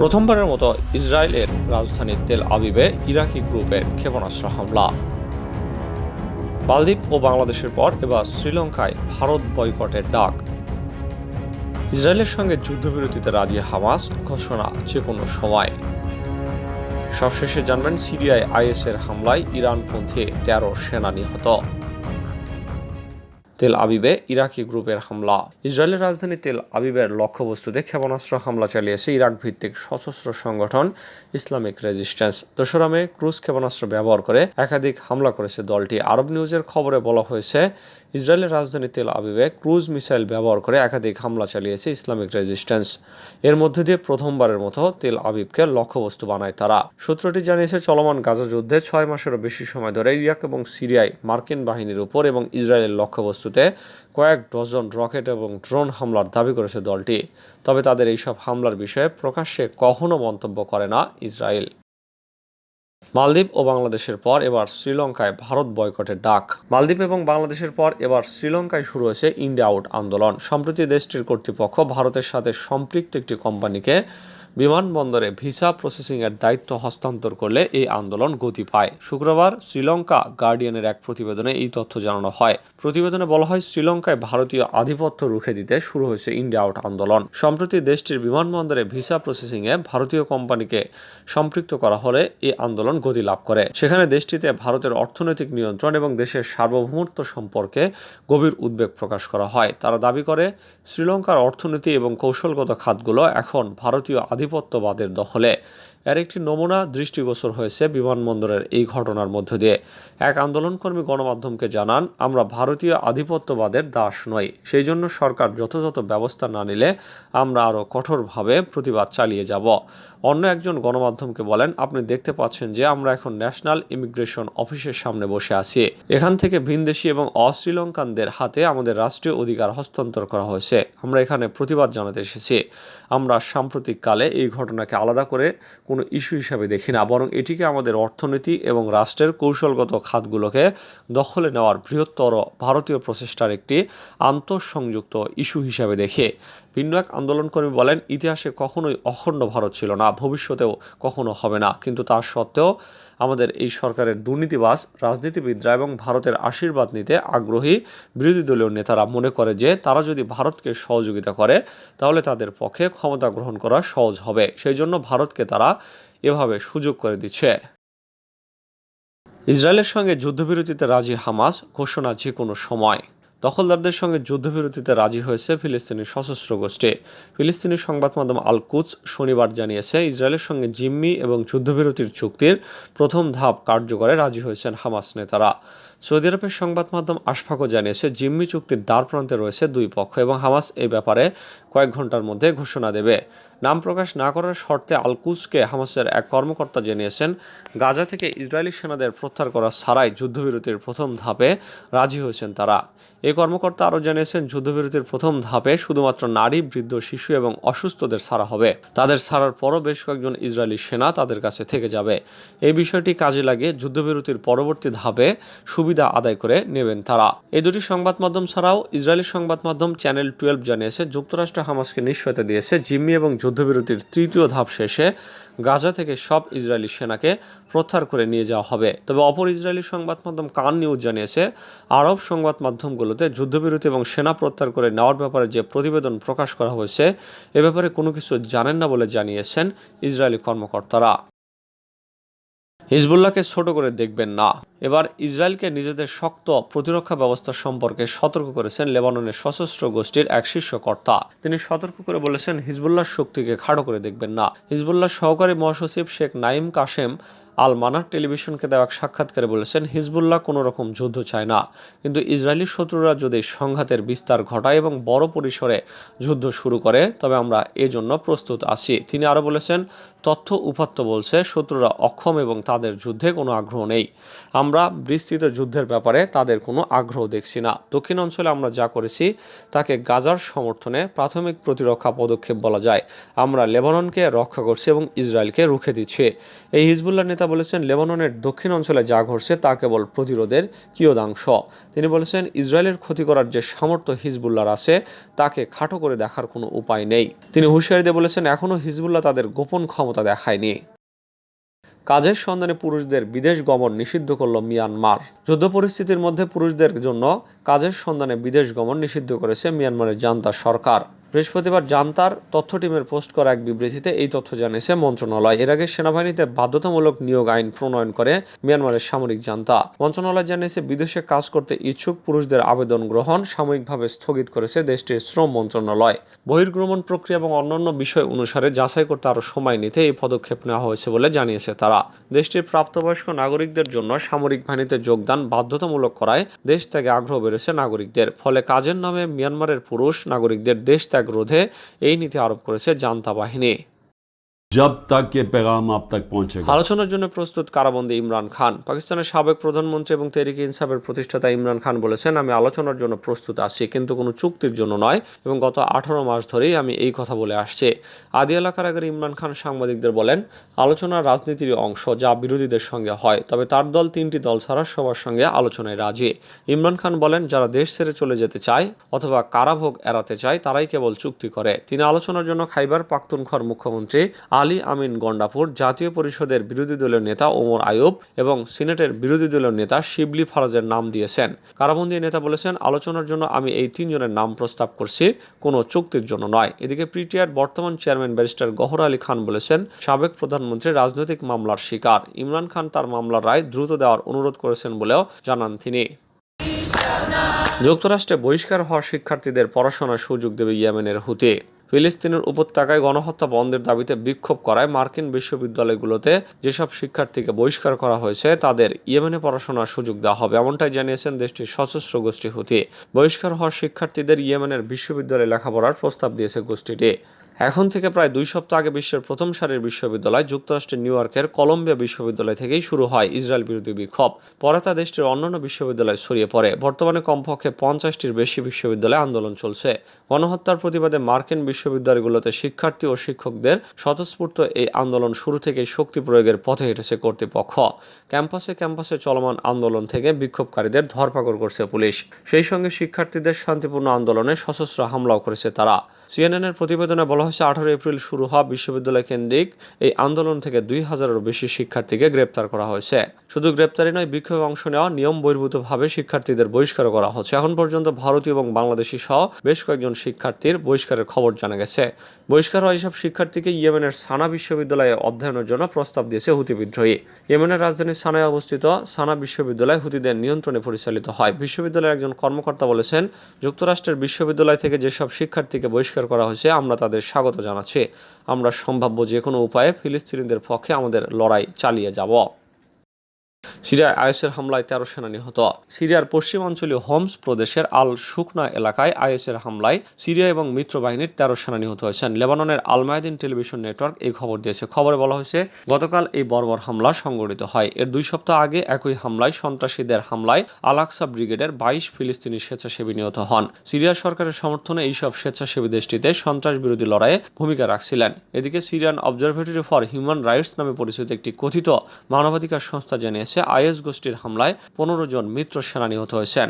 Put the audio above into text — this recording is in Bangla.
প্রথমবারের মতো ইসরায়েলের রাজধানী তেল আবিবে ইরাকি গ্রুপের ক্ষেপণাস্ত্র হামলা। মালদ্বীপ ও বাংলাদেশের পর এবার শ্রীলঙ্কায় ভারত বয়কটের ডাক। ইসরায়েলের সঙ্গে যুদ্ধবিরতিতে রাজি হামাস ঘোষণা যে কোনো সময়। সবশেষে জানবেন সিরিয়ায় আইএসের হামলায় ইরানপন্থী তেরো সেনা নিহত। তেল আবিবে ইরাকি গ্রুপের হামলা। ইসরায়েলের রাজধানী তেল আবিবের লক্ষ্যবস্তুতে ক্ষেপণাস্ত্র হামলা চালিয়েছে ইরাক ভিত্তিক সশস্ত্র সংগঠন ইসলামিক রেজিস্ট্যান্স। দোসরামে ক্রুজ ক্ষেপণাস্ত্র ব্যবহার করে একাধিক হামলা করেছে দলটি। আরব নিউজের খবরে বলা হয়েছে ইসরায়েলের রাজধানী তেল আবিবে ক্রুজ মিসাইল ব্যবহার করে একাধিক হামলা চালিয়েছে ইসলামিক রেজিস্ট্যান্স। এর মধ্যে দিয়ে প্রথমবারের মতো তেল আবিবকে লক্ষ্যবস্তু বানায় তারা। সূত্রটি জানিয়েছে, চলমান গাজা যুদ্ধে ছয় মাসেরও বেশি সময় ধরে ইরাক এবং সিরিয়ায় মার্কিন বাহিনীর উপর এবং ইসরায়েলের লক্ষ্যবস্তুতে কয়েক ডজন রকেট এবং ড্রোন হামলার দাবি করেছে দলটি। তবে তাদের এইসব হামলার বিষয়ে প্রকাশ্যে কখনো মন্তব্য করে না ইসরায়েল। মালদ্বীপ ও বাংলাদেশের পর এবার শ্রীলঙ্কায় ভারত বয়কটের ডাক। মালদ্বীপ এবং বাংলাদেশের পর এবার শ্রীলঙ্কায় শুরু হয়েছে ইন্ডিয়া আউট আন্দোলন। সম্প্রতি দেশটির কর্তৃপক্ষ ভারতের সাথে সম্পৃক্ত একটি কোম্পানিকে বিমানবন্দরে ভিসা প্রসেসিংয়ের দায়িত্ব হস্তান্তর করলে এই আন্দোলন গতি পায়। শুক্রবার শ্রীলঙ্কা গার্ডিয়ানের এক প্রতিবেদনে এই তথ্য জানানো হয়। প্রতিবেদনে বলা হয়, শ্রীলঙ্কায় ভারতীয় আধিপত্য রুখে দিতে শুরু হয়েছে ইন্ডিয়া আউট আন্দোলন। সম্প্রতি দেশটির বিমানবন্দরে ভিসা প্রসেসিংয়ে ভারতীয় কোম্পানিকে সম্পৃক্ত করা হলে এই আন্দোলন গতি লাভ করে। সেখানে দেশটিতে ভারতের অর্থনৈতিক নিয়ন্ত্রণ এবং দেশের সার্বভৌমত্ব সম্পর্কে গভীর উদ্বেগ প্রকাশ করা হয়। তারা দাবি করে, শ্রীলঙ্কার অর্থনীতি এবং কৌশলগত খাতগুলো এখন ভারতীয় আধিপত্যবাদের দখলে। এর একটি নমুনা দৃষ্টিগোচর হয়েছে বিমানবন্দরের এই ঘটনার মধ্য দিয়ে। এক আন্দোলনকর্মী গণমাধ্যমকে জানান, আমরা ভারতীয় আধিপত্যবাদের দাস নই। সেই জন্য সরকার যথাযথ ব্যবস্থা না নিলে আমরা আরও কঠোরভাবে প্রতিবাদ চালিয়ে যাব। অন্য একজন গণমাধ্যমকে বলেন, আপনি দেখতে পাচ্ছেন যে আমরা এখন ন্যাশনাল ইমিগ্রেশন অফিসের সামনে বসে আছি। এখান থেকে ভিনদেশি এবং অশ্রীলঙ্কানদের হাতে আমাদের রাষ্ট্রীয় অধিকার হস্তান্তর করা হয়েছে। আমরা এখানে প্রতিবাদ জানাতে এসেছি। আমরা সাম্প্রতিককালে এই ঘটনাকে আলাদা করে কোনো ইস্যু হিসাবে দেখি না, বরং এটিকে আমাদের অর্থনীতি এবং রাষ্ট্রের কৌশলগত খাতগুলোকে দখলে নেওয়ার বৃহত্তর ভারতীয় প্রচেষ্টার একটি আন্তঃসংযুক্ত ইস্যু হিসাবে দেখে। ভিন্ন এক আন্দোলনকর্মী বলেন, ইতিহাসে কখনোই অখণ্ড ভারত ছিল না, ভবিষ্যতেও কখনো হবে না, কিন্তু তার সত্ত্বেও আমাদের এই সরকারের দুর্নীতিবাস রাজনীতিবিদরা এবং ভারতের আশীর্বাদ নিতে আগ্রহী বিরোধী দলীয় নেতারা মনে করে যে তারা যদি ভারতকে সহযোগিতা করে, তাহলে তাদের পক্ষে ক্ষমতা গ্রহণ করা সহজ হবে। সেই জন্য ভারতকে তারা এভাবে সুযোগ করে দিচ্ছে। ইসরায়েলের সঙ্গে যুদ্ধবিরতিতে রাজি হামাস ঘোষণা যে কোনো সময়। দখলদারদের সঙ্গে যুদ্ধবিরতিতে রাজি হয়েছে ফিলিস্তিনি সশস্ত্র গোষ্ঠী। ফিলিস্তিনি সংবাদ মাধ্যম আল কুচ শনিবার জানিয়েছে, ইসরায়েলের সঙ্গে জিম্মি এবং যুদ্ধবিরতির চুক্তির প্রথম ধাপ কার্যকরে রাজি হয়েছেন হামাস নেতারা। সৌদি আরবের সংবাদ মাধ্যম আশফাকও জানিয়েছে, জিম্মি চুক্তির দ্বার প্রান্তে রয়েছে দুই পক্ষ এবং হামাস এই ব্যাপারে কয়েক ঘণ্টার মধ্যে ঘোষণা দেবে। নাম প্রকাশ না করার শর্তে আলকুজকে হামাসের এক কর্মকর্তা জানিয়েছেন, গাজা থেকে ইসরায়েলি সেনাদের প্রত্যাহার করা ছাড়াই যুদ্ধবিরতির প্রথম ধাপে রাজি হয়েছেন তারা। এই কর্মকর্তা আরও জানিয়েছেন, যুদ্ধবিরতির প্রথম ধাপে শুধুমাত্র নারী, বৃদ্ধ, শিশু এবং অসুস্থদের ছাড়া হবে। তাদের ছাড়ার পরও বেশ কয়েকজন ইসরায়েলি সেনা তাদের কাছে থেকে যাবে। এই বিষয়টি কাজে লাগিয়ে যুদ্ধবিরতির পরবর্তী ধাপে সুবিধা আদায় করে নেবেন তারা। এই দুটি সংবাদ মাধ্যম ছাড়াও ইসরায়েলি সংবাদ মাধ্যম চ্যানেল টুয়েলভ জানিয়েছে, যুক্তরাষ্ট্র হামাসকে নিশ্চয়তা দিয়েছে, জিম্মি এবং যুদ্ধবিরতির তৃতীয় ধাপ শেষে গাজা থেকে সব ইসরায়েলি সেনাকে প্রত্যাহার করে নিয়ে যাওয়া হবে। তবে অপর ইসরায়েলি সংবাদ মাধ্যম কান নিউজ জানিয়েছে, আরব সংবাদ মাধ্যমগুলোতে যুদ্ধবিরতি এবং সেনা প্রত্যাহার করে নেওয়ার ব্যাপারে যে প্রতিবেদন প্রকাশ করা হয়েছে, এ ব্যাপারে কোনো কিছু জানেন না বলে জানিয়েছেন ইসরায়েলি কর্মকর্তারা। হিজবুল্লাহকে ছোট করে দেখবেন না। এবার ইসরায়েলকে নিজেদের শক্ত প্রতিরক্ষা ব্যবস্থা সম্পর্কে সতর্ক করেছেন লেবাননের সশস্ত্র গোষ্ঠীর এক শীর্ষ কর্তা। তিনি সতর্ক করে বলেছেন, হিজবুল্লাহর শক্তিকে খাড়ো করে দেখবেন না। হিজবুল্লাহ সহকারী মহাসচিব শেখ নাইম কাশেম আল মানার টেলিভিশনকে দেওয়া এক সাক্ষাৎকারে বলেছেন, হিজবুল্লাহ কোনো রকম যুদ্ধ চায় না। কিন্তু ইসরায়েলি শত্রুরা যদি সংঘাতের বিস্তার ঘটায় এবং বড় পরিসরে যুদ্ধ শুরু করে, তবে আমরা এজন্য প্রস্তুত আছি। তিনি আরও বলেছেন, তথ্য উপাত্ত বলছে, শত্রুরা অক্ষম এবং তাদের যুদ্ধে কোনো আগ্রহ নেই। আমরা বিস্তৃত যুদ্ধের ব্যাপারে তাদের কোনো আগ্রহ দেখছি না। দক্ষিণ অঞ্চলে আমরা যা করেছি, তাকে গাজার সমর্থনে প্রাথমিক প্রতিরক্ষা পদক্ষেপ বলা যায়। আমরা লেবাননকে রক্ষা করছি এবং ইসরায়েলকে রুখে দিচ্ছি। এই হিজবুল্লাহ নেতা বলেছেন, লেবাননের দক্ষিণ অঞ্চলে যা ঘটছে তা কেবল প্রতিরোধের কিয়দাংশ। তিনি বলেছেন, ইসরায়েলের ক্ষতি করার যে সামর্থ্য হিজবুল্লার আছে, তাকে খাটো করে দেখার কোনো উপায় নেই। তিনি হুঁশিয়ারি দিয়ে বলেছেন, এখনও হিজবুল্লাহ তাদের গোপন ক্ষমতা দেখায়নি। কাজের সন্ধানে পুরুষদের বিদেশ গমন নিষিদ্ধ করল মিয়ানমার। যুদ্ধ পরিস্থিতির মধ্যে পুরুষদের জন্য কাজের সন্ধানে বিদেশ গমন নিষিদ্ধ করেছে মিয়ানমারের জান্তা সরকার। বৃহস্পতিবার জান্তার তথ্য টিমের পোস্ট করা এক বিবৃতিতে এই তথ্য জানিয়েছে মন্ত্রণালয়। এর আগে সেনাবাহিনীতে বাধ্যতামূলক নিয়োগ আইন প্রণয়ন করে মিয়ানমারের সামরিক জান্তা। মন্ত্রণালয় জানিয়েছে, বিদেশে কাজ করতে ইচ্ছুক পুরুষদের আবেদন গ্রহণ সাময়িকভাবে স্থগিত করেছে দেশটির শ্রম মন্ত্রণালয়। বহির্গমন প্রক্রিয়া এবং অন্যান্য বিষয় অনুসারে যাচাই করতে আরও সময় নিতে এই পদক্ষেপ নেওয়া হয়েছে বলে জানিয়েছে তারা। দেশটির প্রাপ্তবয়স্ক নাগরিকদের জন্য সামরিক বাহিনীতে যোগদান বাধ্যতামূলক করায় দেশ ত্যাগে আগ্রহ বেড়েছে নাগরিকদের। ফলে কাজের নামে মিয়ানমারের পুরুষ নাগরিকদের দেশ ত্যাগ রোধে এই নীতি আরোপ করেছে জান্তা বাহিনী। জব তক পেগাম আপ তক পৌঁছে আলোচনার জন্য প্রস্তুত কারাবন্দী ইমরান খান। পাকিস্তানের সাবেক প্রধানমন্ত্রী এবং তেরিক ইনসাফের প্রতিষ্ঠাতা ইমরান খান বলেছেন, আমি আলোচনার জন্য প্রস্তুত আছি, কিন্তু কোনো চুক্তির জন্য নয়। এবং গত আঠারো মাস ধরেই আমি এই কথা বলে আসছি। আদি এলাকার আগের ইমরান খান সাংবাদিকদের বলেন আলোচনা রাজনীতির অংশ যা বিরোধীদের সঙ্গে হয়, তবে তার দল তিনটি দল ছাড়া সবার সঙ্গে আলোচনায় রাজি। ইমরান খান বলেন, যারা দেশ ছেড়ে চলে যেতে চায় অথবা কারাভোগ এড়াতে চায়, তারাই কেবল চুক্তি করে। তিনি আলোচনার জন্য খাইবার পাখতুনখর মুখ্যমন্ত্রী আলী আমিন গন্ডাপুর জাতীয় পরিষদের বিরোধী দলীয় নেতা ওমর আয়ুব এবং সিনেটের বিরোধী দলীয় নেতা শিবলি ফারাজের নাম দিয়েছেন। কারাবন্দী নেতা বলেছেন, আলোচনার জন্য আমি এই তিনজনের নাম প্রস্তাব করছি, কোনো চুক্তির জন্য নয়। এদিকে পিটিআর বর্তমান চেয়ারম্যান ব্যারিস্টার গহর আলী খান বলেছেন, সাবেক প্রধানমন্ত্রী রাজনৈতিক মামলার শিকার। ইমরান খান তার মামলার রায় দ্রুত দেওয়ার অনুরোধ করেছেন বলেও জানান তিনি। যুক্তরাষ্ট্রে বহিষ্কার হওয়া শিক্ষার্থীদের পড়াশোনার সুযোগ দেবে ইয়েমেনের হুতি। ফিলিস্তিনের উপত্যকায় গণহত্যা বন্ধের দাবিতে বিক্ষোভ করায় মার্কিন বিশ্ববিদ্যালয়গুলোতে যেসব শিক্ষার্থীকে বহিষ্কার করা হয়েছে, তাদের ইয়েমেনে পড়াশোনার সুযোগ দেওয়া হবে। এমনটাই জানিয়েছেন দেশটির সশস্ত্র গোষ্ঠী হুতি বহিষ্কার হওয়া শিক্ষার্থীদের ইয়েমেনের বিশ্ববিদ্যালয়ে লেখাপড়ার প্রস্তাব দিয়েছে গোষ্ঠীটি। এখন থেকে প্রায় দুই সপ্তাহ আগে বিশ্বের প্রথম সারির বিশ্ববিদ্যালয় যুক্তরাষ্ট্রের নিউ ইয়র্কের কলম্বিয়া বিশ্ববিদ্যালয় থেকেই শুরু হয় ইসরায়েল বিরোধী বিক্ষোভ। পরে তা দেশটির অন্যান্য বিশ্ববিদ্যালয় ছড়িয়ে পড়ে। বর্তমানে কমপক্ষে পঞ্চাশটির বেশি বিশ্ববিদ্যালয়ে আন্দোলন চলছে। গণহত্যার প্রতিবাদে মার্কিন বিশ্ববিদ্যালয়গুলোতে শিক্ষার্থী ও শিক্ষকদের স্বতঃস্ফূর্ত এই আন্দোলন শুরু থেকেই শক্তি প্রয়োগের পথে হেঁটেছে কর্তৃপক্ষ। ক্যাম্পাসে ক্যাম্পাসে চলমান আন্দোলন থেকে বিক্ষোভকারীদের ধরপাকড় করছে পুলিশ। সেই সঙ্গে শিক্ষার্থীদের শান্তিপূর্ণ আন্দোলনে সশস্ত্র হামলাও করেছে তারা। সিএনএনের প্রতিবেদনে বলা হয়েছে আঠারো এপ্রিল শুরু হওয়া বিশ্ববিদ্যালয় কেন্দ্রিক এই আন্দোলন থেকে দুই হাজারেরও বেশি শিক্ষার্থীকে গ্রেপ্তার করা হয়েছে। শুধু গ্রেপ্তারি নয়, বিক্ষোভে অংশ নেওয়া নিয়ম বহির্ভূতভাবে শিক্ষার্থীদের বহিষ্কার করা হচ্ছে। এখন পর্যন্ত ভারতীয় এবং বাংলাদেশি সহ বেশ কয়েকজন শিক্ষার্থীর বহিষ্কারের খবর জানা গেছে। বহিষ্কার হওয়া এইসব শিক্ষার্থীকে ইয়েমেনের সানা বিশ্ববিদ্যালয়ে অধ্যয়নের জন্য প্রস্তাব দিয়েছে হুতি বিদ্রোহী। ইয়েমেনের রাজধানী সানায় অবস্থিত সানা বিশ্ববিদ্যালয় হুতিদের নিয়ন্ত্রণে পরিচালিত হয়। বিশ্ববিদ্যালয়ের একজন কর্মকর্তা বলেছেন, যুক্তরাষ্ট্রের বিশ্ববিদ্যালয় থেকে যেসব শিক্ষার্থীকে বহিষ্কার করা হয়েছে, আমরা তাদের স্বাগত জানাচ্ছি। আমরা সম্ভাব্য যে কোনো উপায়ে ফিলিস্তিনিদের পক্ষে আমাদের লড়াই চালিয়ে যাব। সিরিয়ায় আইএসের হামলায় তেরো সেনা নিহত। সিরিয়ার পশ্চিমাঞ্চলীয় হোমস প্রদেশের আল শুকনা এলাকায় আইএসের হামলায় সিরিয়া এবং মিত্র বাহিনীর তেরো সেনা নিহত হয়েছেন। লেবাননের আলমায়দিন টেলিভিশন নেটওয়ার্ক এই খবর দিয়েছে। খবরে বলা হয়েছে, গতকাল এই বর্বর হামলা সংঘটিত হয়। এর দুই সপ্তাহ আগে একই হামলায় সন্ত্রাসীদের হামলায় আলাক্সা ব্রিগেডের বাইশ ফিলিস্তিনি স্বেচ্ছাসেবী নিহত হন। সিরিয়া সরকারের সমর্থনে এইসব স্বেচ্ছাসেবী দেশটিতে সন্ত্রাস বিরোধী লড়াইয়ে ভূমিকা রাখছিলেন। এদিকে Syrian Observatory for Human Rights নামে পরিচিত একটি কথিত মানবাধিকার সংস্থা জানিয়েছে আইএস গোষ্ঠীর হামলায় পনেরো জন মিত্র সেনা নিহত হয়েছেন।